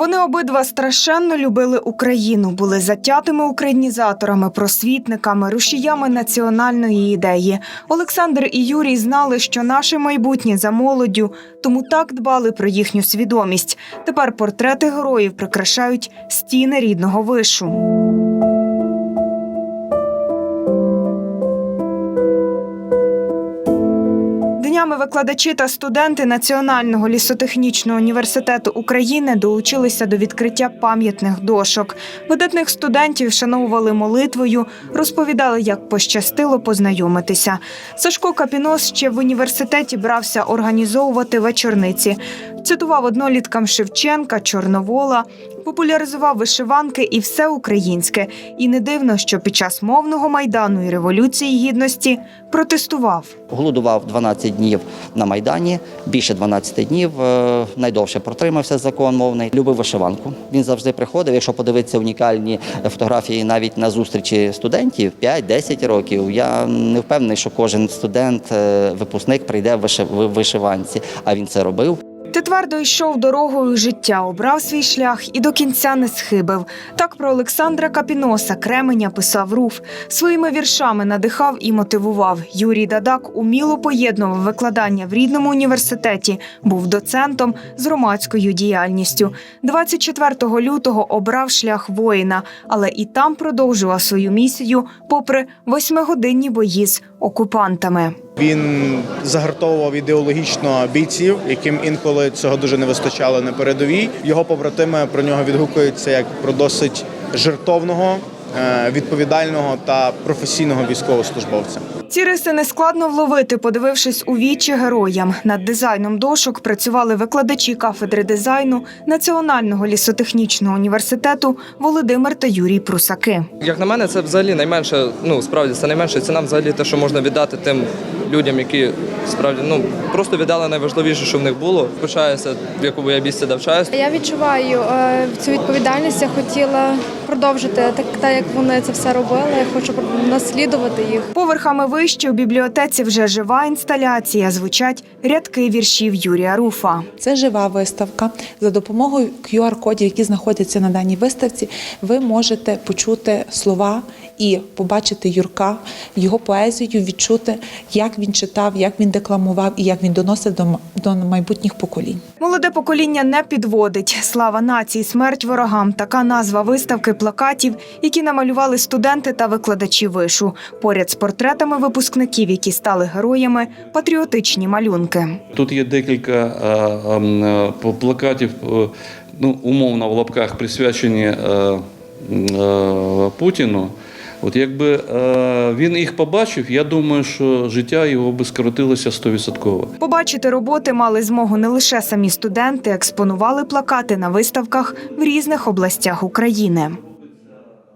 Вони обидва страшенно любили Україну, були затятими українізаторами, просвітниками, рушіями національної ідеї. Олександр і Юрій знали, що наше майбутнє за молоддю, тому так дбали про їхню свідомість. Тепер портрети героїв прикрашають стіни рідного вишу. Днями викладачі та студенти Національного лісотехнічного університету України долучилися до відкриття пам'ятних дошок. Видатних студентів вшановували молитвою, розповідали, як пощастило познайомитися. Сашко Капінос ще в університеті брався організовувати вечорниці. Цитував одноліткам Шевченка, Чорновола, популяризував вишиванки і все українське. І не дивно, що під час мовного майдану і революції гідності протестував. Голодував 12 днів на Майдані, більше 12 днів. е, Найдовше протримався закон мовний. Любив вишиванку. Він завжди приходив. Якщо подивитися унікальні фотографії навіть на зустрічі студентів 5-10 років. Я не впевнений, що кожен студент, е, випускник прийде в вишиванці, а він це робив. Ти твердо йшов дорогою життя, обрав свій шлях і до кінця не схибив. Так про Олександра Капіноса Кременя писав Руф. Своїми віршами надихав і мотивував. Юрій Дадак уміло поєднував викладання в рідному університеті, був доцентом з громадською діяльністю. 24 лютого обрав шлях воїна, але і там продовжував свою місію, попри восьмигодинні бої з окупантами. Він загартовував ідеологічно бійців, яким інколи цього дуже не вистачало на передовій. Його побратими про нього відгукуються як про досить жертовного, відповідального та професійного військовослужбовця. Ці риси нескладно вловити, подивившись у вічі героям. Над дизайном дошок працювали викладачі кафедри дизайну Національного лісотехнічного університету Володимир та Юрій Прусаки. Як на мене, це взагалі найменше, ну справді це найменше ціна взагалі те, що можна віддати тим людям, які справді ну просто віддали найважливіше, що в них було. Пишаюся, в якому я місці навчаюся. Я відчуваю е, цю відповідальність. Я хотіла продовжити так, так як вони це все робили. Я хочу наслідувати їх. Поверхами вище у бібліотеці вже жива інсталяція. Звучать рядки віршів Юрія Руфа. Це жива виставка. За допомогою QR-кодів, які знаходяться на даній виставці, ви можете почути слова і побачити Юрка, його поезію, відчути, як він читав, як він декламував і як він доносив до, до майбутніх поколінь. Молоде покоління не підводить. Слава нації, смерть ворогам. Така назва виставки плакатів, які намалювали студенти та викладачі вишу. Поряд з портретами випускників, які стали героями, патріотичні малюнки. Тут є декілька е, ем, е, плакатів, е, ну, умовно в лапках присвячені е, е, Путіну. От якби е, він їх побачив, я думаю, що життя його би скоротилося 100%. Побачити роботи мали змогу не лише самі студенти, експонували плакати на виставках в різних областях України.